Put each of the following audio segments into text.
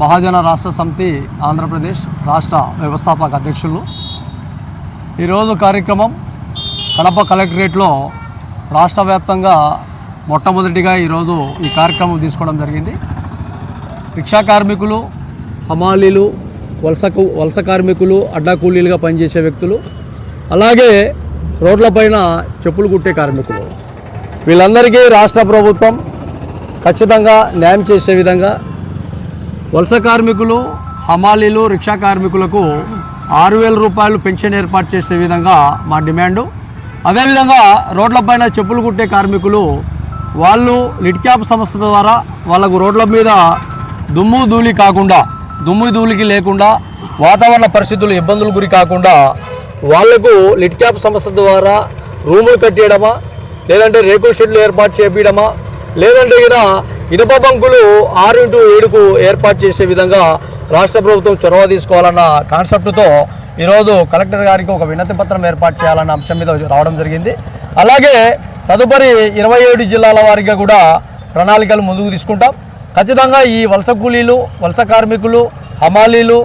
మహాజన రాష్ట్ర సమితి ఆంధ్రప్రదేశ్ రాష్ట్ర వ్యవస్థాపక అధ్యక్షులు. ఈరోజు కార్యక్రమం కడప కలెక్టరేట్లో రాష్ట్ర వ్యాప్తంగా మొట్టమొదటిగా ఈరోజు ఈ కార్యక్రమం తీసుకోవడం జరిగింది. రిక్షా కార్మికులు హమాలీలు వలసకు వలస కార్మికులు అడ్డా కూలీలుగా పనిచేసే వ్యక్తులు అలాగే రోడ్లపైన చెప్పులు కుట్టే కార్మికులు. వీళ్ళందరికీ రాష్ట్ర ప్రభుత్వం ఖచ్చితంగా న్యాయం చేసే విధంగా వలస కార్మికులు హమాలీలు రిక్షా కార్మికులకు ఆరు వేల రూపాయలు పెన్షన్ ఏర్పాటు చేసే విధంగా మా డిమాండు. అదేవిధంగా రోడ్లపైన చెప్పులు కుట్టే కార్మికులు వాళ్ళు లిట్క్యాప్ సంస్థ ద్వారా వాళ్ళకు రోడ్ల మీద దుమ్ము ధూళి కాకుండా దుమ్ము ధూళికి లేకుండా వాతావరణ పరిస్థితులు ఇబ్బందులు గురి కాకుండా వాళ్ళకు లిట్క్యాప్ సంస్థ ద్వారా రూములు కట్టేయడమా లేదంటే రేకుల షెడ్లు ఏర్పాటు చేపించడమా లేదంటే ఇలా ఇనుప బంకులు ఆరు ఇంటూ ఏడుకు ఏర్పాటు చేసే విధంగా రాష్ట్ర ప్రభుత్వం చొరవ తీసుకోవాలన్న కాన్సెప్ట్తో ఈరోజు కలెక్టర్ గారికి ఒక వినతి పత్రం ఏర్పాటు చేయాలన్న అంశం మీద రావడం జరిగింది. అలాగే తదుపరి ఇరవై ఏడు జిల్లాల వారిగా కూడా ప్రణాళికలు ముందుకు తీసుకుంటాం. ఖచ్చితంగా ఈ వలస కూలీలు వలస కార్మికులు హమాలీలు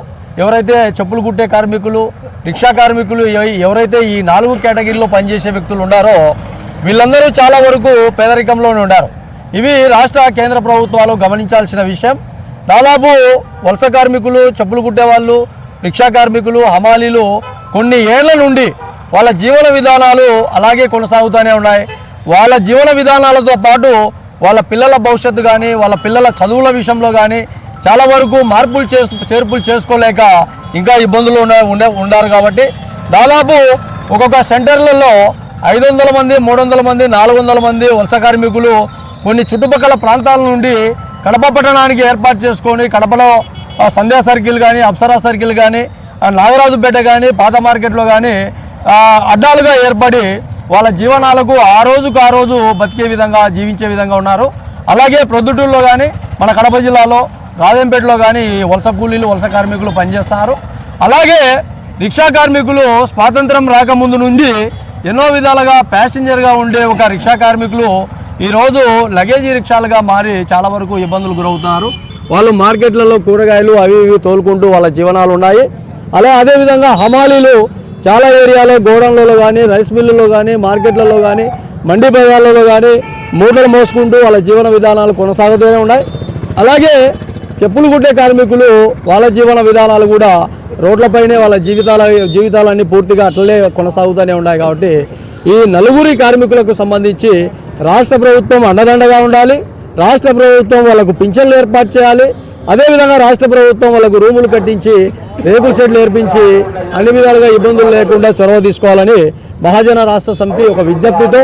ఎవరైతే చెప్పులు కుట్టే కార్మికులు రిక్షా కార్మికులు ఎవరైతే ఈ నాలుగు కేటగిరీలో పనిచేసే వ్యక్తులు ఉన్నారో వీళ్ళందరూ చాలా వరకు పేదరికంలోనే ఉన్నారు. ఇవి రాష్ట్ర కేంద్ర ప్రభుత్వాలు గమనించాల్సిన విషయం. దాదాపు వలస కార్మికులు చెప్పులు కుట్టేవాళ్ళు రిక్షా కార్మికులు హమాలీలు కొన్ని ఏళ్ళ నుండి వాళ్ళ జీవన విధానాలు అలాగే కొనసాగుతూనే ఉన్నాయి. వాళ్ళ జీవన విధానాలతో పాటు వాళ్ళ పిల్లల భవిష్యత్తు కానీ వాళ్ళ పిల్లల చదువుల విషయంలో కానీ చాలా వరకు మార్పులు చేసు చేర్పులు చేసుకోలేక ఇంకా ఇబ్బందులు ఉన్న ఉండే ఉండారు కాబట్టి దాదాపు ఒక్కొక్క సెంటర్లలో ఐదు వందల మంది మూడు వందల మంది నాలుగు వందల మంది వలస కార్మికులు కొన్ని చుట్టుపక్కల ప్రాంతాల నుండి కడప పట్టణానికి ఏర్పాటు చేసుకొని కడపలో సంధ్యా సర్కిల్ కానీ అప్సరా సర్కిల్ కానీ నాగరాజుపేట కానీ పాత మార్కెట్లో కానీ అడ్డాలుగా ఏర్పడి వాళ్ళ జీవనాలకు ఆ రోజుకు ఆ రోజు బతికే విధంగా జీవించే విధంగా ఉన్నారు. అలాగే ప్రొద్దుటూరులో కానీ మన కడప జిల్లాలో రాజంపేటలో కానీ వలస కూలీలు వలస కార్మికులు పనిచేస్తున్నారు అలాగే రిక్షా కార్మికులు స్వాతంత్రం రాకముందు నుండి ఎన్నో విధాలుగా ప్యాసింజర్గా ఉండే ఒక రిక్షా కార్మికులు ఈరోజు లగేజీ రిక్షాలుగా మారి చాలా వరకు ఇబ్బందులు గురవుతున్నారు. వాళ్ళు మార్కెట్లలో కూరగాయలు అవి ఇవి తోలుకుంటూ వాళ్ళ జీవనాలు ఉన్నాయి. అలా అదేవిధంగా హమాలీలు చాలా ఏరియాలో గోడౌన్లలో కానీ రైస్ మిల్లులో కానీ మార్కెట్లలో కానీ మండి బజార్లలో కానీ మూటలు మోసుకుంటూ వాళ్ళ జీవన విధానాలు కొనసాగుతూనే ఉన్నాయి. అలాగే చెప్పులు కుట్టే కార్మికులు వాళ్ళ జీవన విధానాలు కూడా రోడ్లపైనే వాళ్ళ జీవితాల జీవితాలన్నీ పూర్తిగా అట్లనే కొనసాగుతూనే ఉన్నాయి కాబట్టి ఈ నలుగురి కార్మికులకు సంబంధించి రాష్ట్ర ప్రభుత్వం అండదండగా ఉండాలి రాష్ట్ర ప్రభుత్వం వాళ్ళకు పింఛన్లు ఏర్పాటు చేయాలి అదేవిధంగా రాష్ట్ర ప్రభుత్వం వాళ్ళకు రూములు కట్టించి రేకుల షెడ్లు ఏర్పించి అన్ని విధాలుగా ఇబ్బందులు లేకుండా చొరవ తీసుకోవాలని మహాజన రాష్ట్ర సమితి ఒక విజ్ఞప్తితో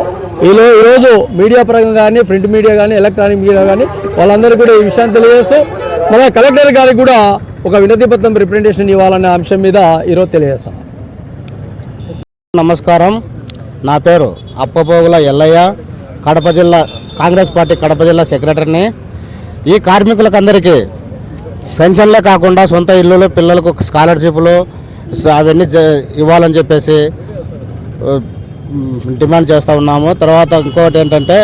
ఈలో ఈరోజు మీడియా పరంగా కానీ ప్రింట్ మీడియా కానీ ఎలక్ట్రానిక్ మీడియా కానీ వాళ్ళందరికీ కూడా ఈ విషయాన్ని తెలియజేస్తూ మన కలెక్టర్ గారికి కూడా ఒక వినతి పత్రం రిప్రజెంటేషన్ ఇవ్వాలనే అంశం మీద ఈరోజు తెలియజేస్తాం. నమస్కారం. నా పేరు అప్పపోగుల ఎల్లయ్య. కడప జిల్లా కాంగ్రెస్ పార్టీ కడప జిల్లా సెక్రటరీని. ఈ కార్మికులకందరికీ పెన్షన్లే కాకుండా సొంత ఇల్లులు పిల్లలకు స్కాలర్షిప్లు అవన్నీ ఇవ్వాలని చెప్పేసి డిమాండ్ చేస్తూ ఉన్నాము. తర్వాత ఇంకోటి ఏంటంటే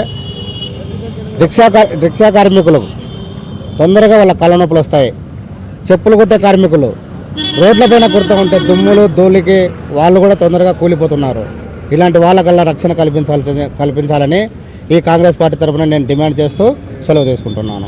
రిక్షా రిక్షా కార్మికులకు తొందరగా వాళ్ళ కళ్ళనొప్పులు వస్తాయి. చెప్పులు కుట్టే కార్మికులు రోడ్లపైన కుడుతూ ఉంటే దుమ్ములు ధూళికి వాళ్ళు కూడా తొందరగా కూలిపోతున్నారు. ఇలాంటి వాళ్ళకల్లా రక్షణ కల్పించాల్సి కల్పించాలని ఈ కాంగ్రెస్ పార్టీ తరఫున నేను డిమాండ్ చేస్తూ సెలవు తీసుకుంటున్నాను.